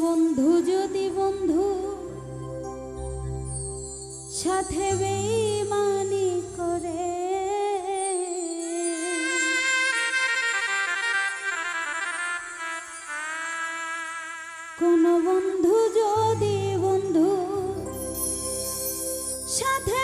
বন্ধু যদি বন্ধু সাথে বেইমানি করে? কোন বন্ধু যদি বন্ধু সাথে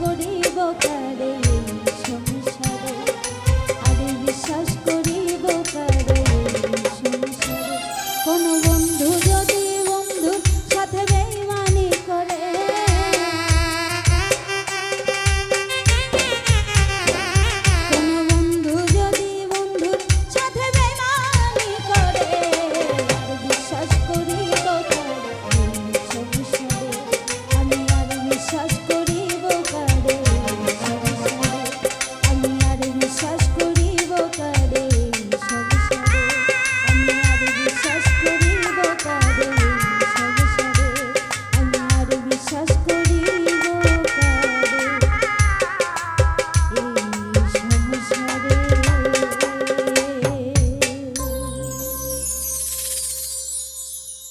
করে? বকারে